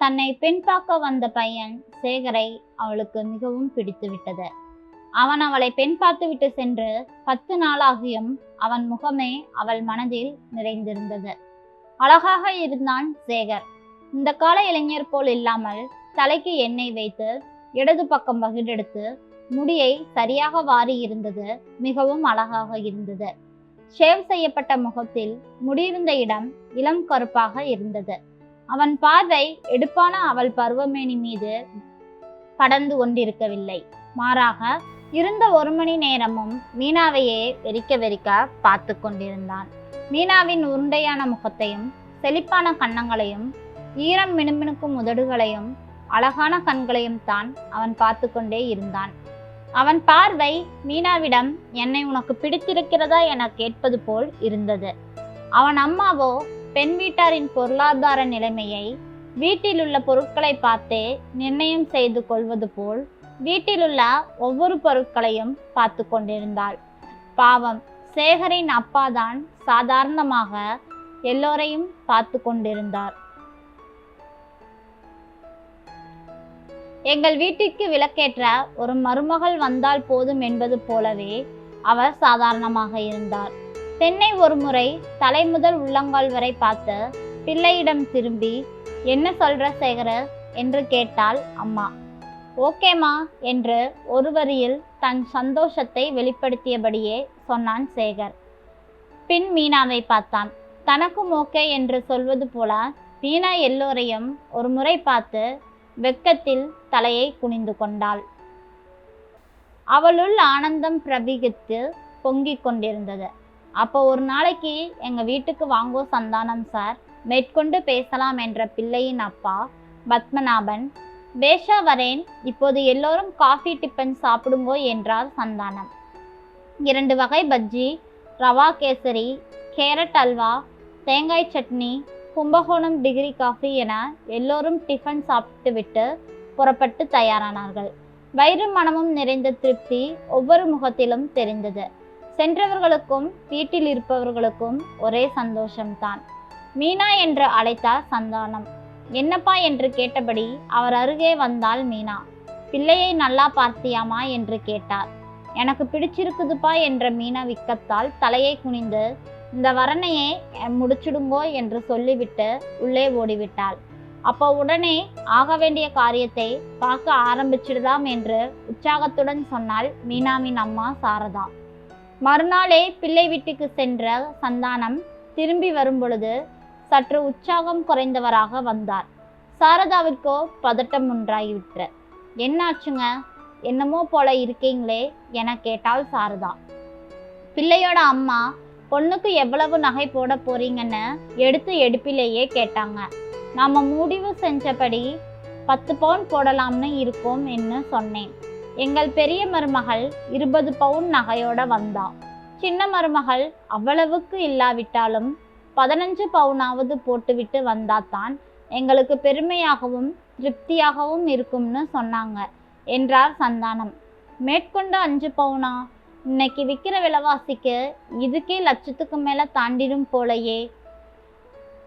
தன்னை பெண் பார்க்க வந்த பையன் சேகரை அவளுக்கு மிகவும் பிடித்து விட்டது. அவன் அவளை பெண் பார்த்துவிட்டு சென்று பத்து நாளாகியும் அவன் முகமே அவள் மனதில் நிறைந்திருந்தது. அழகாக இருந்தான் சேகர். இந்த கால இளைஞர் போல் இல்லாமல் தலைக்கு எண்ணெய் வைத்து இடது பக்கம் பகிர்ந்தெடுத்து முடியை சரியாக வாரி இருந்தது மிகவும் அழகாக இருந்தது. ஷேவ் செய்யப்பட்ட முகத்தில் முடியிருந்த இடம் இளம் கருப்பாக இருந்தது. அவன் பார்வை எடுப்பான அவள் பருவமேனி மீது கடந்து கொண்டிருக்கவில்லை. மாறாக இருந்த ஒரு மணி நேரமும் மீனாவையே வெறிக்க வெறிக்க பார்த்து கொண்டிருந்தான். மீனாவின் உருண்டையான முகத்தையும் செழிப்பான கன்னங்களையும் ஈரம் மினுமினுக்கும் உதடுகளையும் அழகான கண்களையும் தான் அவன் பார்த்து கொண்டே இருந்தான். அவன் பார்வை மீனாவிடம் என்னை உனக்கு பிடித்திருக்கிறதா என கேட்பது போல் இருந்தது. அவன் அம்மாவோ பெண் வீட்டாரின் பொருளாதார நிலைமையை வீட்டிலுள்ள பொருட்களை பார்த்தே நிர்ணயம் செய்து கொள்வது போல் வீட்டிலுள்ள ஒவ்வொரு பொருட்களையும் பார்த்து கொண்டிருந்தாள். பாவம் சேகரின் அப்பாதான் சாதாரணமாக எல்லோரையும் பார்த்து கொண்டிருந்தார். எங்கள் வீட்டிற்கு விளக்கேற்ற ஒரு மருமகள் வந்தால் போதும் என்பது போலவே அவர் சாதாரணமாக இருந்தார். பெண்ணை ஒரு முறை தலை முதல் உள்ளங்கால் வரை பார்த்து பிள்ளையிடம் திரும்பி என்ன சொல்ற சேகர? என்று கேட்டாள் அம்மா. ஓகேம்மா என்று ஒரு வரியில் தன் சந்தோஷத்தை வெளிப்படுத்தியபடியே சொன்னான் சேகர். பின் மீனாவை பார்த்தான். தனக்கும் ஓகே என்று சொல்வது போல மீனா எல்லோரையும் ஒரு முறை பார்த்து வெக்கத்தில் தலையை குனிந்து கொண்டாள். அவளுள் ஆனந்தம் பிரபிகித்து பொங்கிக் கொண்டிருந்தது. அப்போ ஒரு நாளைக்கு எங்கள் வீட்டுக்கு வாங்கோ சந்தானம் சார். மேற்கொண்டு பேசலாம் என்ற பிள்ளையின் அப்பா பத்மநாபன். பேஷா வரேன். இப்போது எல்லோரும் காஃபி டிப்பன் சாப்பிடுங்கோ என்றார் சந்தானம். இரண்டு வகை பஜ்ஜி ரவா கேசரி கேரட் அல்வா தேங்காய் சட்னி கும்பகோணம் டிகிரி காஃபி என எல்லோரும் டிஃபன் சாப்பிட்டு விட்டு புறப்பட்டு தயாரானார்கள். வயிறு மனமும் நிறைந்த திருப்தி ஒவ்வொரு முகத்திலும் தெரிந்தது. சென்றவர்களுக்கும் வீட்டில் இருப்பவர்களுக்கும் ஒரே சந்தோஷம்தான். மீனா என்று அழைத்தார் சந்தானம். என்னப்பா என்று கேட்டபடி அவர் அருகே வந்தாள் மீனா. பிள்ளையை நல்லா பார்த்தியாமா என்று கேட்டார். எனக்கு பிடிச்சிருக்குதுப்பா என்ற மீனா விக்கத்தால் தலையை குனிந்து இந்த வரனையே முடிச்சுடுங்கோ என்று சொல்லிவிட்டு உள்ளே ஓடிவிட்டாள். அப்போ உடனே ஆக வேண்டிய காரியத்தை பார்க்க ஆரம்பிச்சிடுதாம் என்று உற்சாகத்துடன் சொன்னாள் மீனாவின் அம்மா சாரதா. மறுநாளே பிள்ளை வீட்டுக்கு சென்ற சந்தானம் திரும்பி வரும்பொழுது சற்று உற்சாகம் குறைந்தவராக வந்தார். சாரதாவிற்கோ பதட்டம் உண்டாகிவிட்டு என்னாச்சுங்க? என்னமோ போல இருக்கீங்களே என கேட்டாள் சாரதா. பிள்ளையோட அம்மா பொண்ணுக்கு எவ்வளவு நகை போட போறீங்கன்னு எடுத்து எடுப்பிலேயே கேட்டாங்க. நாம முடிவு செஞ்சபடி பத்து பவுன் போடலாம்னு இருக்கோம் என்று சொன்னேன். எங்கள் பெரிய மருமகள் இருபது பவுன் நகையோட வந்தா. சின்ன மருமகள் அவ்வளவுக்கு இல்லாவிட்டாலும் பதினஞ்சு பவுனாவது போட்டுவிட்டு வந்தாதான் எங்களுக்கு பெருமையாகவும் திருப்தியாகவும் இருக்கும்னு சொன்னாங்க என்றார் சந்தானம். மேற்கொண்டு அஞ்சு பவுனா? இன்னைக்கு விற்கிற விலைவாசிக்கு இதுக்கே லட்சத்துக்கு மேலே தாண்டிடும் போலையே.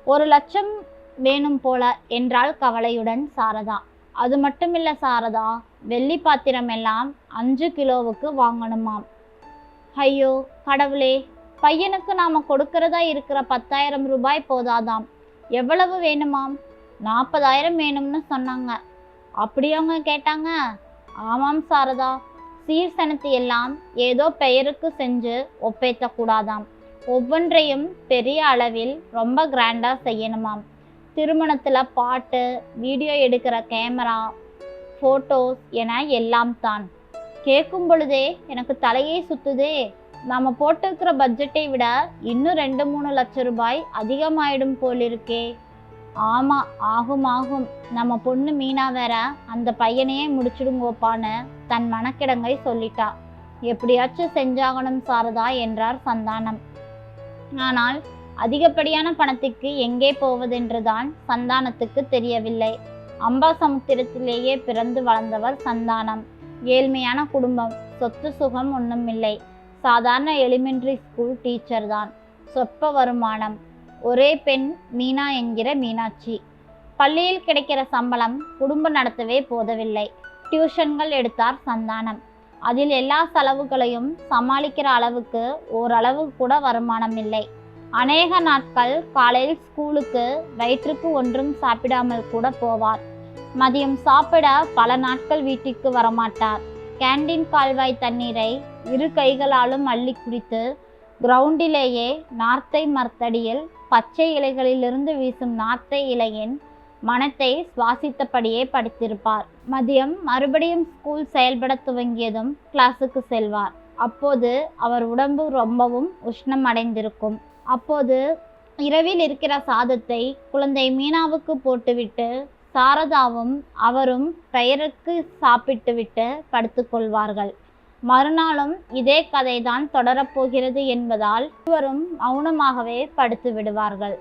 ஒரு லட்சம் வேணும் போல என்றாள் கவலையுடன் சாரதா. அது மட்டுமில்ல சாரதா வெள்ளி பாத்திரம் எல்லாம் அஞ்சு கிலோவுக்கு வாங்கணுமாம். ஐயோ கடவுளே பையனுக்கு நாம கொடுக்கறதா இருக்கிற பத்தாயிரம் ரூபாய் போதாதாம். எவ்வளவு வேணுமாம்? நாற்பதாயிரம் வேணும்னு சொன்னாங்க. அப்படியாங்க கேட்டாங்க. ஆமாம் சாரதா சீர்சனத்தை எல்லாம் ஏதோ பெயருக்கு செஞ்சு ஒப்பேத்த கூடாதாம் ஒவ்வொன்றையும் பெரிய அளவில் ரொம்ப கிராண்டா செய்யணுமாம். திருமணத்தில் பாட்டு வீடியோ எடுக்கிற கேமரா ஃபோட்டோஸ் என எல்லாம் தான். கேட்கும் பொழுதே எனக்கு தலையே சுத்துதே. நாம் போட்டிருக்கிற பட்ஜெட்டை விட இன்னும் ரெண்டு மூணு லட்சம் ரூபாய் அதிகமாயிடும் போலிருக்கே. ஆமாம் ஆகும் ஆகும். நம்ம பொண்ணு மீனா வேற அந்த பையனையே முடிச்சிடுங்கோப்பான்னு தன் மனக்கிடங்கை சொல்லிட்டா. எப்படியாச்சும் செஞ்சாகணும் சாரதா என்றார் சந்தானம். ஆனால் அதிகப்படியான பணத்துக்கு எங்கே போவதென்றுதான் சந்தானத்துக்கு தெரியவில்லை. அம்பாசமுத்திரத்திலேயே பிறந்து வளர்ந்தவர் சந்தானம். ஏழ்மையான குடும்பம் சொத்து சுகம் ஒன்றுமில்லை சாதாரண எலிமெண்ட்ரி ஸ்கூல் டீச்சர் தான். சொற்ப வருமானம். ஒரே பெண் மீனா என்கிற மீனாட்சி. பள்ளியில் கிடைக்கிற சம்பளம் குடும்பம் நடத்தவே போதவில்லை. டியூஷன்கள் எடுத்தார் சந்தானம். அதில் எல்லா செலவுகளையும் சமாளிக்கிற அளவுக்கு ஓரளவு கூட வருமானம் இல்லை. அநேக நாட்கள் காலையில் ஸ்கூலுக்கு வயிற்றுக்கு ஒன்றும் சாப்பிடாமல் கூட போவார். மதியம் சாப்பிட பல நாட்கள் வீட்டிற்கு வரமாட்டார். கேண்டீன் கால்வாய் தண்ணீரை இரு கைகளாலும் அள்ளி குடித்து கிரவுண்டிலேயே நார்த்தை மரத்தடியில் பச்சை இலைகளிலிருந்து வீசும் நார்த்தை இலையின் மனத்தை சுவாசித்தபடியே படித்திருப்பார். மதியம் மறுபடியும் ஸ்கூல் செயல்பட துவங்கியதும் கிளாஸுக்கு செல்வார். அப்போது அவர் உடம்பு ரொம்பவும் உஷ்ணம் அடைந்திருக்கும் அப்போது இரவில் இருக்கிற சாதத்தை குழந்தை மீனாவுக்கு போட்டுவிட்டு சாரதாவும் அவரும் பெயருக்கு சாப்பிட்டுவிட்டு படுத்துக்கொள்வார்கள். மறுநாளும் இதே கதைதான் தொடரப்போகிறது என்பதால் இருவரும் மௌனமாகவே படுத்து விடுவார்கள்.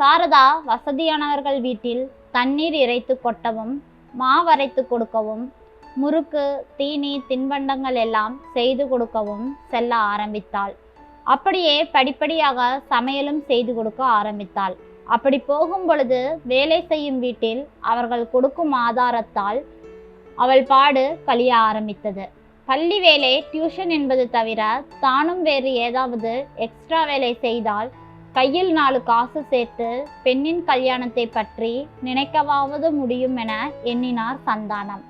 சாரதா வசதியானவர்கள் வீட்டில் தண்ணீர் இறைத்து கொட்டவும் மாவரைத்து கொடுக்கவும் முறுக்கு தீனி தின்பண்டங்கள் எல்லாம் செய்து கொடுக்கவும் செல்ல ஆரம்பித்தாள். அப்படியே படிப்படியாக சமையலும் செய்து கொடுக்க ஆரம்பித்தாள். அப்படி போகும் பொழுது வேலை செய்யும் வீட்டில் அவர்கள் கொடுக்கும் ஆதாரத்தால் அவள் பாடு கழிய ஆரம்பித்தது. பள்ளி வேலை டியூஷன் என்பது தவிர தானும் வேறு ஏதாவது எக்ஸ்ட்ரா வேலை செய்தால் கையில் நாலு காசு சேர்த்து பெண்ணின் கல்யாணத்தை பற்றி நினைக்கவாவது முடியும் என எண்ணினார் சந்தானம்.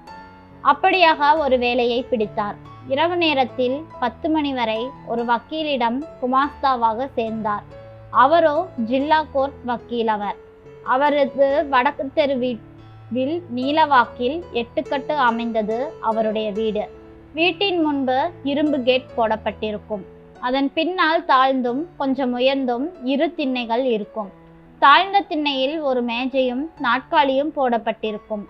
அப்படியாக ஒரு வேலையை பிடித்தார். இரவு நேரத்தில் பத்து மணி வரை ஒரு வக்கீலிடம் குமாஸ்தாவாக சேர்ந்தார். அவரோ ஜில்லா கோர்ட் வக்கீல் அவர். அவரது வடக்கு தெரு வீட்டில் நீலவாக்கில் எட்டுக்கட்டு அமைந்தது அவருடைய வீடு. வீட்டின் முன்பு இரும்பு கேட் போடப்பட்டிருக்கும். அதன் பின்னால் தாழ்ந்தும் கொஞ்சம் உயர்ந்தும் இரு திண்ணைகள் இருக்கும். தாழ்ந்த திண்ணையில் ஒரு மேஜையும் நாட்காலியும் போடப்பட்டிருக்கும்.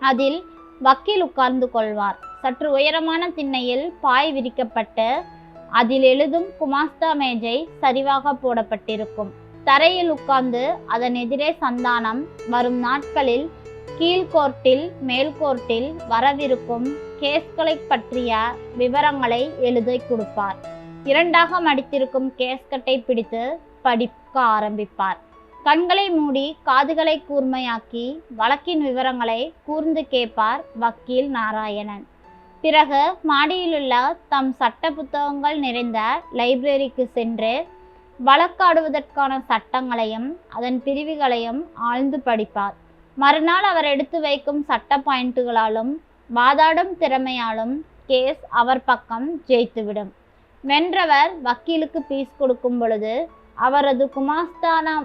அதில் வக்கீல் உட்கார்ந்து கொள்வார். சற்று உயரமான திண்ணையில் பாய் விரிக்கப்பட்டு அதில் எழுதும் குமாஸ்தா மேஜை சரிவாக போடப்பட்டிருக்கும். தரையில் உட்கார்ந்து அதன் எதிரே சந்தானம் வரும் நாட்களில் கீழ்கோர்ட்டில் மேல்கோர்ட்டில் வரவிருக்கும் கேஸ்களை பற்றிய விவரங்களை எழுதி கொடுப்பார். இரண்டாக மடித்திருக்கும் கேஸ்கட்டை பிடித்து படிக்க ஆரம்பிப்பார். கண்களை மூடி காதுகளை கூர்மையாக்கி வழக்கின் விவரங்களை கூர்ந்து கேட்பார் வக்கீல் நாராயணன். பிறகு மாடியிலுள்ள தம் சட்ட புத்தகங்கள் நிறைந்த லைப்ரரிக்கு சென்று வழக்காடுவதற்கான சட்டங்களையும் அதன் பிரிவுகளையும் ஆழ்ந்து படிப்பார். மறுநாள் அவர் எடுத்து வைக்கும் சட்ட பாயிண்ட்டுகளாலும் வாதாடும் திறமையாலும் கேஸ் அவர் பக்கம் ஜெயித்துவிடும். வென்றவர் வக்கீலுக்கு பீஸ் கொடுக்கும் பொழுது அவரது குமாஸ்தானமான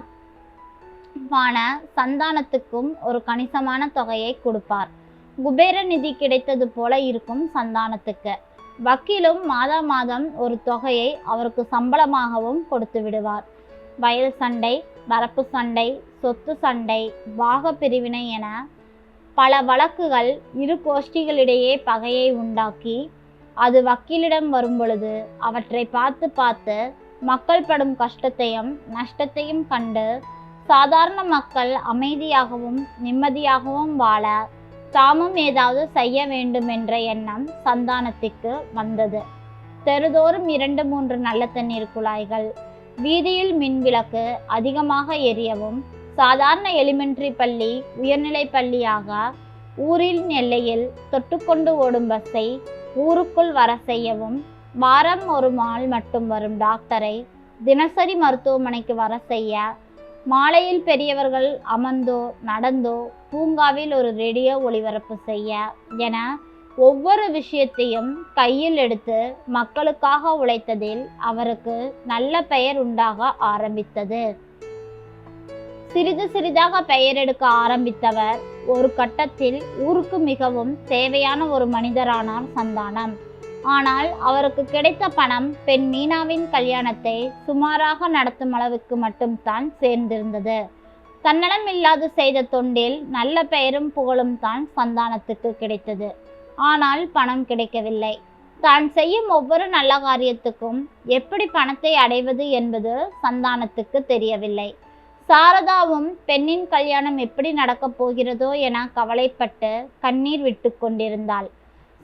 சந்தானத்துக்கும் ஒரு கணிசமான தொகையை கொடுப்பார். குபேர நிதி கிடைத்தது போல இருக்கும் சந்தானத்துக்கு. வக்கீலும் மாதா மாதம் ஒரு தொகையை அவருக்கு சம்பளமாகவும் கொடுத்து விடுவார். வயல் சண்டை வரப்பு சண்டை சொத்து சண்டை பாக பிரிவினை என பல வழக்குகள் இரு கோஷ்டிகளிடையே பகையை உண்டாக்கி அது வக்கீலிடம் வரும்பொழுது அவற்றை பார்த்து பார்த்து மக்கள் படும் கஷ்டத்தையும் நஷ்டத்தையும் கண்டு சாதாரண மக்கள் அமைதியாகவும் நிம்மதியாகவும் வாழ தாமும் ஏதாவது செய்ய வேண்டும் என்ற எண்ணம் சந்தானத்திற்கு வந்தது. தெருதோறும் இரண்டு மூன்று நல்ல தண்ணீர் குழாய்கள் வீதியில் மின்விளக்கு அதிகமாக எரியவும் சாதாரண எலிமெண்ட்ரி பள்ளி உயர்நிலை பள்ளியாக ஊரின் எல்லையில் தொட்டுக்கொண்டு ஓடும் பஸ்ஸை ஊருக்குள் வர செய்யவும் வாரம் ஒரு நாள் மட்டும் வரும் டாக்டரை தினசரி மருத்துவமனைக்கு வர செய்ய மாலையில் பெரியவர்கள் அமர்ந்தோ நடந்தோ பூங்காவில் ஒரு ரேடியோ ஒளிபரப்பு செய்ய என ஒவ்வொரு விஷயத்தையும் கையில் எடுத்து மக்களுக்காக உழைத்ததில் அவருக்கு நல்ல பெயர் உண்டாக ஆரம்பித்தது. சிறிது சிறிதாக பெயர் எடுக்க ஆரம்பித்தவர் ஒரு கட்டத்தில் ஊருக்கு மிகவும் தேவையான ஒரு மனிதரானார் சந்தானம். ஆனால் அவருக்கு கிடைத்த பணம் பெண் மீனாவின் கல்யாணத்தை சுமாராக நடத்தும் அளவுக்கு மட்டும்தான் சேர்ந்திருந்தது. தன்னலம் இல்லாது செய்த தொண்டில் நல்ல பெயரும் புகழும் தான் சந்தானத்துக்கு கிடைத்தது. ஆனால் பணம் கிடைக்கவில்லை. தான் செய்யும் ஒவ்வொரு நல்ல காரியத்துக்கும் எப்படி பணத்தை அடைவது என்பது சந்தானத்துக்கு தெரியவில்லை. சாரதாவும் பெண்ணின் கல்யாணம் எப்படி நடக்கப் போகிறதோ என கவலைப்பட்டு கண்ணீர் விட்டு கொண்டிருந்தாள்.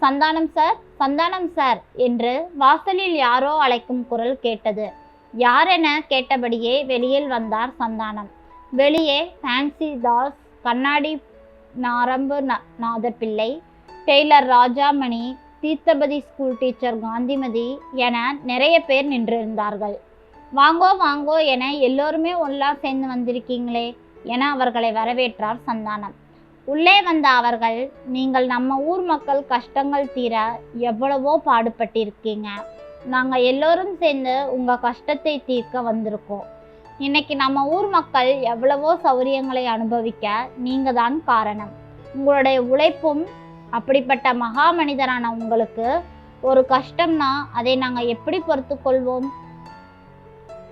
சந்தானம் சார் சந்தானம் சார் என்று வாசலில் யாரோ அழைக்கும் குரல் கேட்டது. யாரென கேட்டபடியே வெளியில் வந்தார் சந்தானம். வெளியே ஃபேன்சி தாஸ் கண்ணாடி நாரம்பு Nathapillai tailor Rajamani Theerthapathi school teacher Gandhimathi என நிறைய பேர் நின்றிருந்தார்கள். வாங்கோ வாங்கோ என எல்லோருமே ஒன்றா சேர்ந்து வந்திருக்கீங்களே என அவர்களை வரவேற்றார் சந்தானம். உள்ளே வந்த அவர்கள் நீங்கள் நம்ம ஊர் மக்கள் கஷ்டங்கள் தீர எவ்வளவோ பாடுபட்டிருக்கீங்க. நாங்கள் எல்லோரும் சேர்ந்து உங்கள் கஷ்டத்தை தீர்க்க வந்திருக்கோம். இன்னைக்கு நம்ம ஊர் மக்கள் எவ்வளவோ சௌரியங்களை அனுபவிக்க நீங்கள் தான் காரணம். உங்களுடைய உழைப்பும் அப்படிப்பட்ட மகா மனிதரான உங்களுக்கு ஒரு கஷ்டம்னா அதை நாங்கள் எப்படி பொறுத்துக்கொள்வோம்?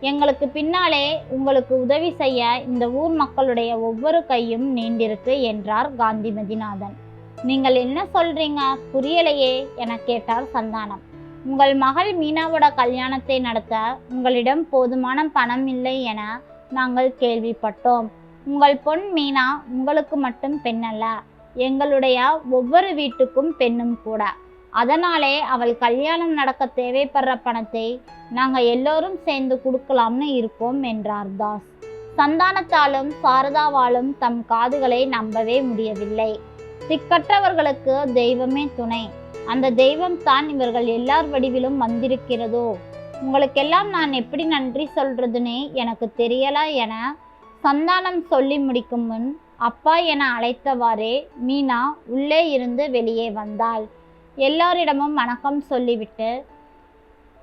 எங்களுக்கு பின்னாலே உங்களுக்கு உதவி செய்ய இந்த ஊர் மக்களுடைய ஒவ்வொரு கையும் நீண்டிருக்கு என்றார் காந்திமதிநாதன். நீங்கள் என்ன சொல்றீங்க? புரியலையே என கேட்டார் சந்தானம். உங்கள் மகள் மீனாவோட கல்யாணத்தை நடத்த உங்களிடம் போதுமான பணம் இல்லை என நாங்கள் கேள்விப்பட்டோம். உங்கள் பொன் மீனா உங்களுக்கு மட்டும் பெண்ணல்ல எங்களுடைய ஒவ்வொரு வீட்டுக்கும் பெண்ணும் கூட. அதனாலே அவள் கல்யாணம் நடக்க தேவைப்படுற பணத்தை நாங்கள் எல்லோரும் சேர்ந்து கொடுக்கலாம்னு இருக்கோம் என்றார் தாஸ். சந்தானத்தாலும் சாரதாவாலும் தம் காதுகளை நம்பவே முடியவில்லை. திக்கற்றவர்களுக்கு தெய்வமே துணை. அந்த தெய்வம் தான் இவர்கள் எல்லார் வடிவிலும் வந்திருக்கிறதோ? உங்களுக்கெல்லாம் நான் எப்படி நன்றி சொல்றதுன்னே எனக்கு தெரியலா என சந்தானம் சொல்லி முடிக்கும் முன் அப்பா என அழைத்தவாறே மீனா உள்ளே இருந்து வெளியே வந்தாள். எல்லோரிடமும் வணக்கம் சொல்லிவிட்டு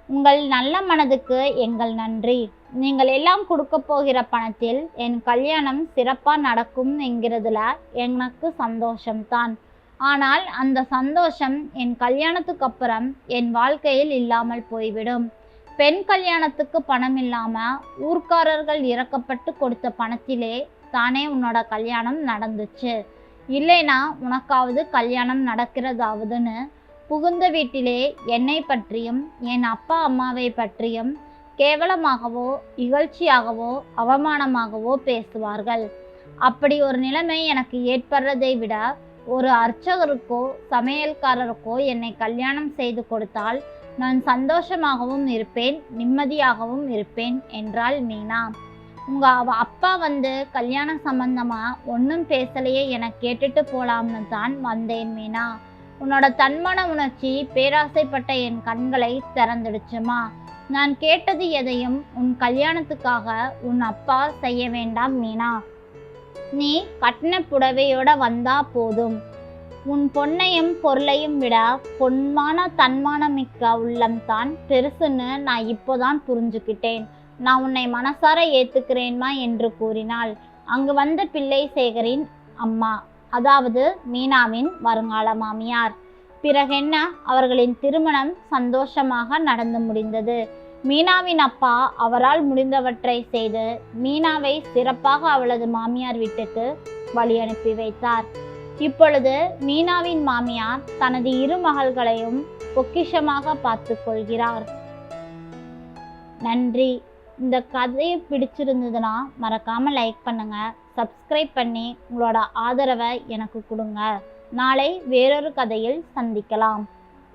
உங்கள் நல்ல மனதுக்கு எங்கள் நன்றி. நீங்கள் எல்லாம் கொடுக்க போகிற பணத்தில் என் கல்யாணம் சிறப்பாக நடக்கும் என்கிறதுல எனக்கு சந்தோஷம்தான். ஆனால் அந்த சந்தோஷம் என் கல்யாணத்துக்கு அப்புறம் என் வாழ்க்கையில் இல்லாமல் போய்விடும். பெண் கல்யாணத்துக்கு பணம் இல்லாமல் ஊர்க்காரர்கள் இறக்கப்பட்டு கொடுத்த பணத்திலே தானே உன்னோட கல்யாணம் நடந்துச்சு. இல்லைனா உனக்காவது கல்யாணம் நடக்கிறதாவதுன்னு புகுந்த வீட்டிலே என்னை பற்றியும் என் அப்பா அம்மாவை பற்றியும் கேவலமாகவோ இகழ்ச்சியாகவோ அவமானமாகவோ பேசுவார்கள். அப்படி ஒரு நிலைமை எனக்கு ஏற்படுறதை விட ஒரு அர்ச்சகருக்கோ சமையல்காரருக்கோ என்னை கல்யாணம் செய்து கொடுத்தால் நான் சந்தோஷமாகவும் இருப்பேன் நிம்மதியாகவும் இருப்பேன் என்றாள் மீனா. உங்கள் அப்பா வந்து கல்யாணம் சம்பந்தமாக ஒன்றும் பேசலையே என கேட்டுட்டு போலாம்னு தான் வந்தேன் மீனா. உன்னோட தன்மான உணர்ச்சி பேராசைப்பட்ட என் கண்களை திறந்துடுச்சுமா? நான் கேட்டது எதையும் உன் கல்யாணத்துக்காக உன் அப்பா செய்ய வேண்டாம் மீனா. நீ கட்டின புடவையோட வந்தா போதும். உன் பொன்னையும் பொருளையும் விட பொன்மான தன்மானமிக்க உள்ளம்தான் பெருசுன்னு நான் இப்போதான் புரிஞ்சுக்கிட்டேன். நான் உன்னை மனசார ஏத்துக்கிறேன்மா என்று கூறினாள். அங்கு வந்த பிள்ளை சேகரின் அம்மா. அதாவது மீனாவின் வருங்கால மாமியார். பிறகென்ன அவர்களின் திருமணம் சந்தோஷமாக நடந்து முடிந்தது. மீனாவின் அப்பா அவரால் முடிந்தவற்றை செய்து மீனாவை சிறப்பாக அவளது மாமியார் வீட்டுக்கு வழி அனுப்பி வைத்தார். இப்பொழுது மீனாவின் மாமியார் தனது இரு மகள்களையும் பொக்கிஷமாக பார்த்து கொள்கிறார். நன்றி. இந்த கதையை பிடிச்சிருந்ததுன்னா மறக்காம லைக் பண்ணுங்க. சப்ஸ்கிரைப் பண்ணி உங்களோட ஆதரவை எனக்கு கொடுங்க. நாளை வேறொரு கதையில் சந்திக்கலாம்.